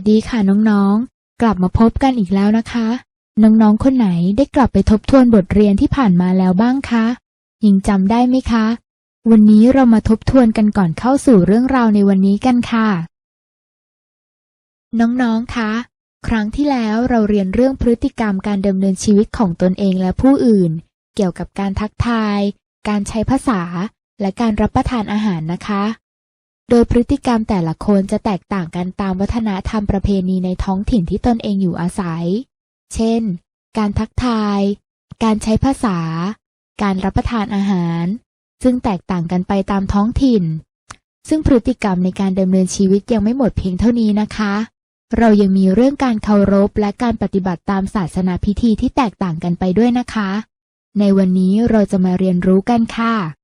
วัสดีค่ะน้องๆ กลับมาพบกันอีกแล้วนะคะ น้องๆ คนไหนได้กลับไปทบทวนบทเรียนที่ผ่านมาแล้วบ้างคะยังจำได้ไหมคะ วันนี้เรามาทบทวนกันก่อนเข้าสู่เรื่องราวในวันนี้กันค่ะ น้องๆ คะ ครั้งที่แล้วเราเรียนเรื่องพฤติกรรมการดำเนินชีวิตของตนเองและผู้อื่น เกี่ยวกับการทักทาย การใช้ภาษา และการรับประทานอาหารนะคะ โดยพฤติกรรมแต่ละคนจะแตกต่างกันตามวัฒนธรรมประเพณีในท้องถิ่นที่ตนเองอยู่อาศัย เช่น การทักทาย การใช้ภาษา การรับประทานอาหาร ซึ่งแตกต่างกันไปตามท้องถิ่น ซึ่งพฤติกรรมในการดำเนินชีวิตยังไม่หมดเพียงเท่านี้นะคะ เรายังมีเรื่องการเคารพและการปฏิบัติตามศาสนาพิธีที่แตกต่างกันไปด้วยนะคะ ในวันนี้เราจะมาเรียนรู้กันค่ะ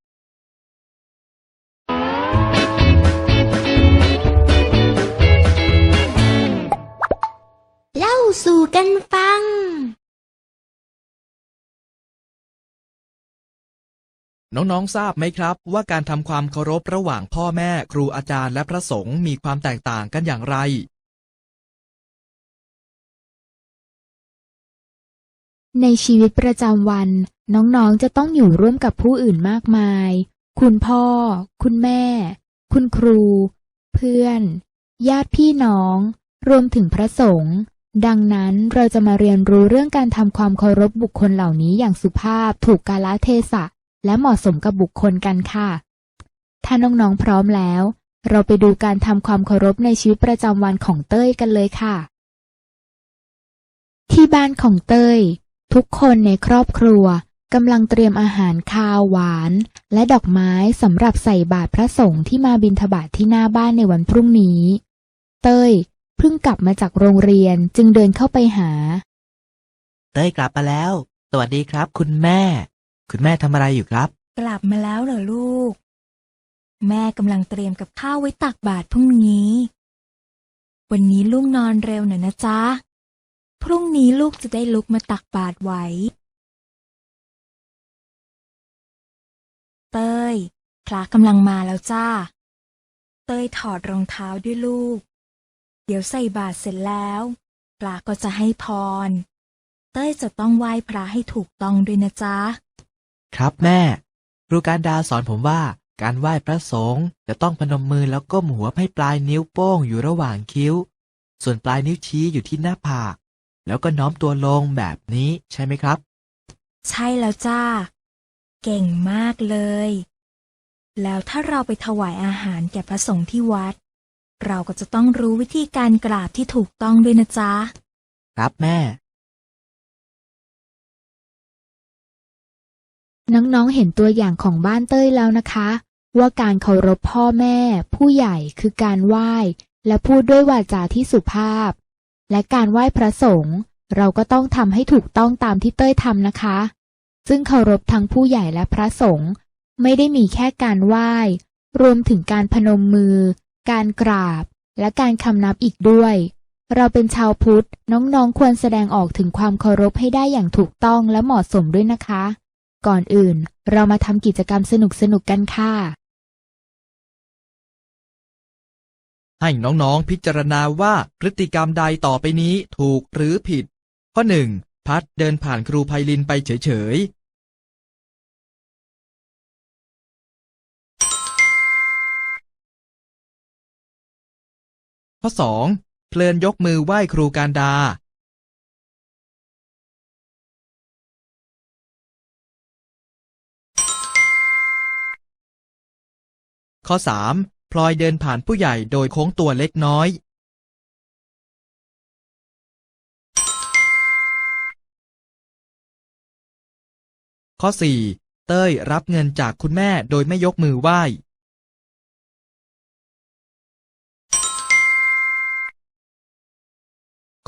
เล่าสู่กันฟัง น้องๆ ทราบไหมครับ ว่าการทำความเคารพระหว่างพ่อแม่ครูอาจารย์และพระสงฆ์มีความแตกต่างกันอย่างไร ในชีวิตประจำวัน น้องๆ จะต้องอยู่ร่วมกับผู้อื่นมากมาย คุณพ่อ คุณแม่ คุณครู เพื่อน ญาติพี่น้องรวมถึงพระสงฆ์ ดังนั้นเราจะมาเรียนรู้เรื่องการทำความเคารพบุคคลเหล่านี้อย่างสุภาพ ถูกกาลเทศะ และเหมาะสมกับบุคคลกันค่ะ ถ้าน้องๆพร้อมแล้ว เราไปดูการทำความเคารพในชีวิตประจำวันของเต้ยกันเลยค่ะ ที่บ้านของเต้ย ทุกคนในครอบครัวกำลังเตรียมอาหารคาวหวาน และดอกไม้สำหรับใส่บาตรพระสงฆ์ที่มาบิณฑบาตที่หน้าบ้านในวันพรุ่งนี้ เต้ย เพิ่งกลับมาจากโรงเรียนจึงเดินเข้าไปหา เต้ยกลับมาแล้ว สวัสดีครับ คุณแม่ คุณแม่ทำอะไรอยู่ครับ กลับมาแล้วเหรอลูก แม่กำลังเตรียมกับข้าวไว้ตักบาตรพรุ่งนี้ วันนี้ลูกนอนเร็วหน่อยนะจ๊ะ พรุ่งนี้ลูกจะได้ลุกมาตักบาตรไหวเต้ยพระกำลังมาแล้วจ้า เต้ยถอดรองเท้าด้วยลูก เดี๋ยวใส่บาตรเสร็จแล้วพระก็จะให้พร เต้ยจะต้องไหว้พระให้ถูกต้องด้วยนะจ๊ะ ครับแม่ครูการดาสอนผมว่าการไหว้พระสงฆ์จะต้องพนมมือแล้วก้มหัวให้ปลายนิ้วโป้งอยู่ระหว่างคิ้ว ส่วนปลายนิ้วชี้อยู่ที่หน้าผาก แล้วก็น้อมตัวลงแบบนี้ใช่ไหมครับ ใช่แล้วจ้า เก่งมากเลย แล้วถ้าเราไปถวายอาหารแก่พระสงฆ์ที่วัด เราก็จะต้องรู้วิธีการกราบที่ถูกต้องด้วยนะจ๊ะ ครับแม่ น้องๆ เห็นตัวอย่างของบ้านเต้ยแล้วนะคะ ว่าการเคารพพ่อแม่ ผู้ใหญ่คือการไหว้ และพูดด้วยวาจาที่สุภาพ และการไหว้พระสงฆ์เราก็ต้องทำให้ถูกต้องตามที่เต้ยทำนะคะ ซึ่งเคารพทั้งผู้ใหญ่และพระสงฆ์ไม่ได้มีแค่การไหว้ รวมถึงการพนมมือ การกราบ และการคำนับอีกด้วย เราเป็นชาวพุทธ น้องๆควรแสดงออกถึงความเคารพให้ได้อย่างถูกต้องและเหมาะสมด้วยนะคะ ก่อนอื่นเรามาทำกิจกรรมสนุกๆกันค่ะ ให้น้องๆพิจารณาว่าพฤติกรรมใดต่อไปนี้ถูกหรือผิด ข้อหนึ่งพัดเดินผ่านครูไพลินไปเฉย ข้อสองเพลินยกมือไหว้ครูการดา ข้อ 3. พลอยเดินผ่านผู้ใหญ่โดยโค้งตัวเล็กน้อย ข้อ 4. เต้ยรับเงินจากคุณแม่โดยไม่ยกมือไหว้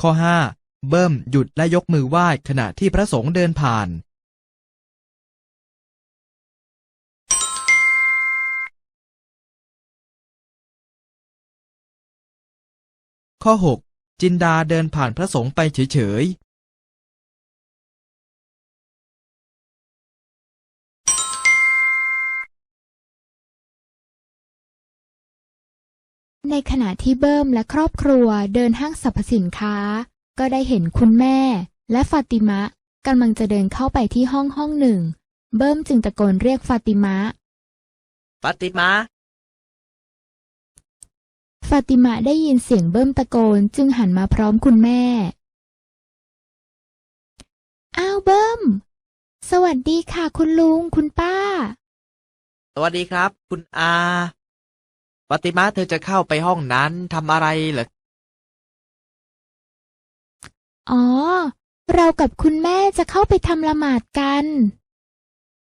ข้อ 5. เบิ้มหยุดและยกมือไหว้ขณะที่พระสงฆ์เดินผ่าน ข้อ 6 จินดาเดินผ่านพระสงฆ์ไปเฉย ในขณะที่เบิ้มและครอบครัวเดินห้างสรรพสินค้า ก็ได้เห็นคุณแม่ และฟาติมะกำลังจะเดินเข้าไปที่ห้องห้องหนึ่ง เบิ้มจึงตะโกนเรียกฟาติมะฟาติมาฟาติมะได้ยินเสียงเบิ้มตะโกนจึงหันมาพร้อมคุณแม่ อ้าวเบิ้ม สวัสดีค่ะคุณลุงคุณป้า สวัสดีครับ คุณอา ฟาติมาเธอจะเข้าไปห้องนั้นทำอะไรเหรอ อ๋อ เรากับคุณแม่จะเข้าไปทำละหมาดกัน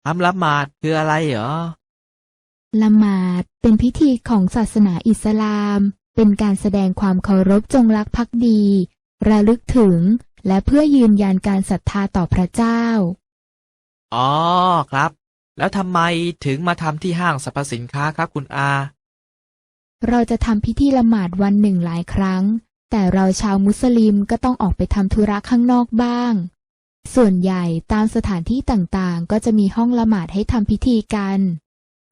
ทำละหมาดคืออะไรเหรอ ละหมาดเป็นพิธีของศาสนาอิสลาม เป็นการแสดงความเคารพจงรักภักดี ระลึกถึงและเพื่อยืนยันการศรัทธาต่อพระเจ้า อ๋อครับ แล้วทำไมถึงมาทำที่ห้างสรรพสินค้าครับคุณอา เราจะทำพิธีละหมาดวันหนึ่งหลายครั้ง แต่เราชาวมุสลิมก็ต้องออกไปทำธุระข้างนอกบ้าง ส่วนใหญ่ตามสถานที่ต่างๆ ก็จะมีห้องละหมาดให้ทำพิธีกัน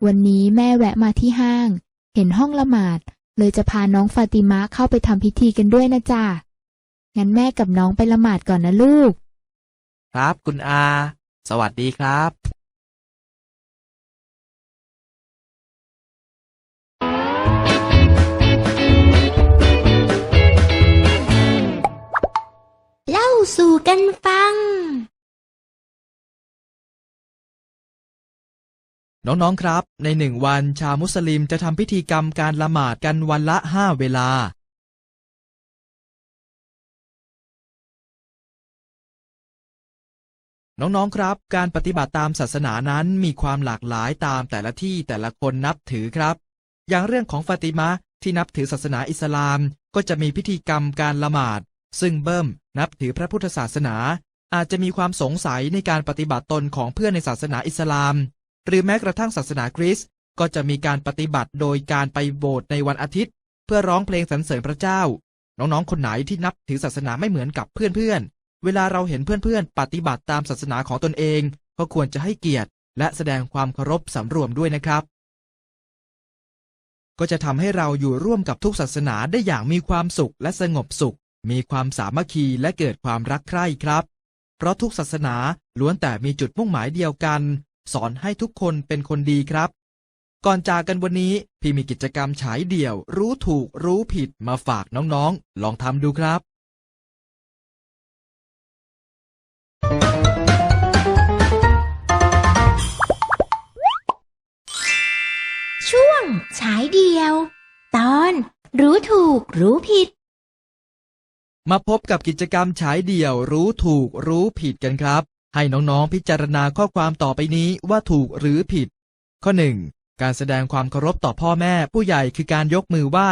วันนี้แม่แวะมาที่ห้าง เห็นห้องละหมาด เลยจะพาน้องฟาติมะเข้าไปทำพิธีกันด้วยนะจ๊ะ งั้นแม่กับน้องไปละหมาดก่อนนะลูก ครับคุณอา สวัสดีครับ สู่กันฟัง น้อง ๆ ครับ ในหนึ่งวันชาวมุสลิมจะทำพิธีกรรมการละหมาดกันวันละห้าเวลา น้อง ๆ ครับ การปฏิบัติตามศาสนานั้นมีความหลากหลายตามแต่ละที่แต่ละคนนับถือครับ อย่างเรื่องของฟาติมะที่นับถือศาสนาอิสลามก็จะมีพิธีกรรมการละหมาด ซึ่งเบิ้มนับถือพระพุทธศาสนา อาจจะมีความสงสัยในการปฏิบัติตนของเพื่อนในศาสนาอิสลาม หรือแม้กระทั่งศาสนาคริสต์ก็จะมีการปฏิบัติโดยการไปโบสถ์ในวันอาทิตย์ เพื่อร้องเพลงสรรเสริญพระเจ้า น้องๆ คนไหนที่นับถือศาสนาไม่เหมือนกับเพื่อนๆ เวลาเราเห็นเพื่อนๆ ปฏิบัติตามศาสนาของตนเอง ก็ควรจะให้เกียรติ และแสดงความเคารพสำรวมด้วยนะครับ ก็จะทำให้เราอยู่ร่วมกับทุกศาสนาได้อย่างมีความสุขและสงบสุข มีความสามัคคีและเกิดความรักใคร่ครับ เพราะทุกศาสนาล้วนแต่มีจุดมุ่งหมายเดียวกัน สอนให้ทุกคนเป็นคนดีครับ ก่อนจากกันวันนี้ พี่มีกิจกรรมฉายเดี่ยว รู้ถูกรู้ผิดมาฝากน้องๆ ลองทำดูครับช่วงฉายเดียว ตอน รู้ถูกรู้ผิด มาพบกับกิจกรรมฉายเดี่ยวรู้ถูกรู้ผิดกันครับ ให้น้องๆพิจารณาข้อความต่อไปนี้ว่าถูกหรือผิด ข้อ 1. การแสดงความเคารพต่อพ่อแม่ผู้ใหญ่คือการยกมือไหว้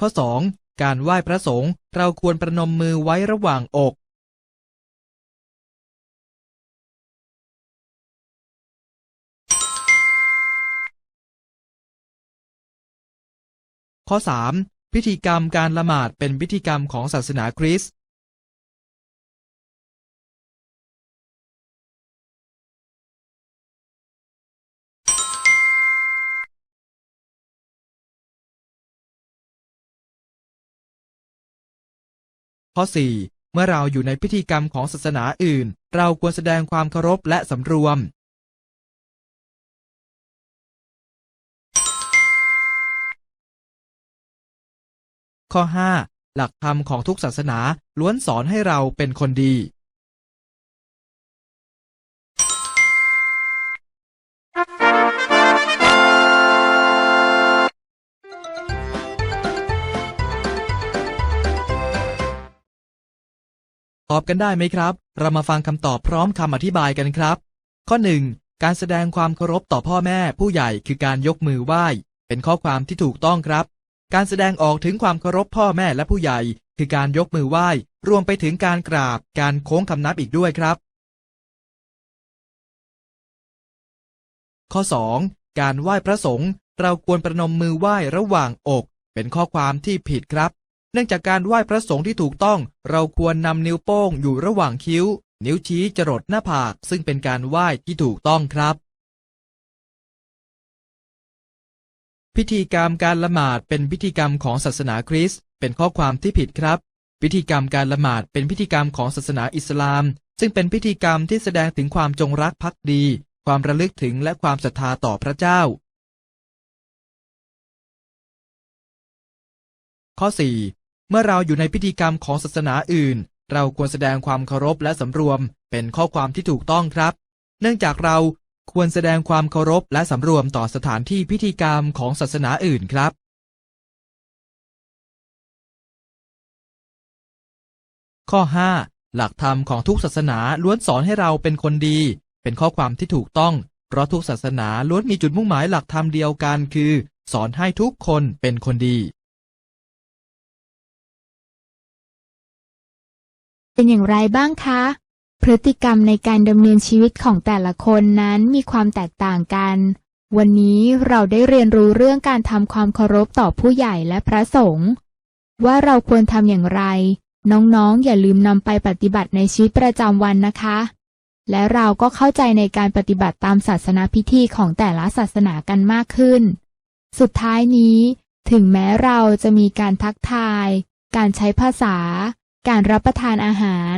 ข้อ 2. การไหว้พระสงฆ์เราควรประนมมือไว้ระหว่างอก ข้อ 3. พิธีกรรมการละหมาดเป็นพิธีกรรมของศาสนาคริสต์ข้อ 4. เมื่อเราอยู่ในพิธีกรรมของศาสนาอื่น เราควรแสดงความเคารพและสำรวม ข้อ 5. หลักธรรมของทุกศาสนาล้วนสอนให้เราเป็นคนดี ตอบกันได้ไหมครับ เรามาฟังคำตอบพร้อมคำอธิบายกันครับ ข้อ 1. การแสดงความเคารพต่อพ่อแม่ผู้ใหญ่คือการยกมือไหว้ เป็นข้อความที่ถูกต้องครับ การแสดงออกถึงความเคารพพ่อแม่และผู้ใหญ่ คือการยกมือไหว้ รวมไปถึงการกราบ การโค้งคำนับอีกด้วยครับ ข้อ 2. การไหว้พระสงฆ์เราควรประนมมือไหว้ระหว่างอก เป็นข้อความที่ผิดครับ เนื่องจากการไหว้พระสงฆ์ที่ถูกต้อง เราควรนำนิ้วโป้งอยู่ระหว่างคิ้ว นิ้วชี้จรดหน้าผาก ซึ่งเป็นการไหว้ที่ถูกต้องครับ พิธีกรรมการละหมาดเป็นพิธีกรรมของศาสนาคริสต์เป็นข้อความที่ผิดครับ พิธีกรรมการละหมาดเป็นพิธีกรรมของศาสนาอิสลาม ซึ่งเป็นพิธีกรรมที่แสดงถึงความจงรักภักดี ความระลึกถึงและความศรัทธาต่อพระเจ้า ข้อ 4 เมื่อเราอยู่ในพิธีกรรมของศาสนาอื่น เราควรแสดงความเคารพและสำรวม เป็นข้อความที่ถูกต้องครับ เนื่องจากเรา ควรแสดงความเคารพและสำรวมต่อสถานที่พิธีกรรมของศาสนาอื่นครับ ข้อ 5 หลักธรรมของทุกศาสนาล้วนสอนให้เราเป็นคนดี เป็นข้อความที่ถูกต้อง เพราะทุกศาสนาล้วนมีจุดมุ่งหมายหลักธรรมเดียวกันคือ สอนให้ทุกคนเป็นคนดี เป็นอย่างไรบ้างคะ พฤติกรรมในการดำเนินชีวิตของแต่ละคนนั้นมีความแตกต่างกัน วันนี้เราได้เรียนรู้เรื่องการทำความเคารพต่อผู้ใหญ่และพระสงฆ์ว่าเราควรทำอย่างไร น้องๆ อย่าลืมนำไปปฏิบัติในชีวิตประจำวันนะคะ และเราก็เข้าใจในการปฏิบัติตามศาสนาพิธีของแต่ละศาสนากันมากขึ้น สุดท้ายนี้ ถึงแม้เราจะมีการทักทาย การใช้ภาษา การรับประทานอาหาร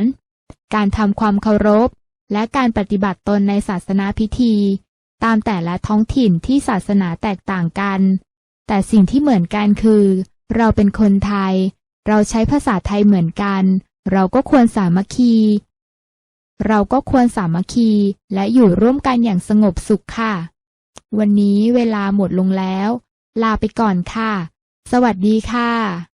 การทำความเคารพ และการปฏิบัติตนในศาสนาพิธี ตามแต่ละท้องถิ่นที่ศาสนาแตกต่างกัน แต่สิ่งที่เหมือนกันคือ เราเป็นคนไทย เราใช้ภาษาไทยเหมือนกัน เราก็ควรสามัคคี เราก็ควรสามัคคีและอยู่ร่วมกันอย่างสงบสุขค่ะ วันนี้เวลาหมดลงแล้ว ลาไปก่อนค่ะ สวัสดีค่ะ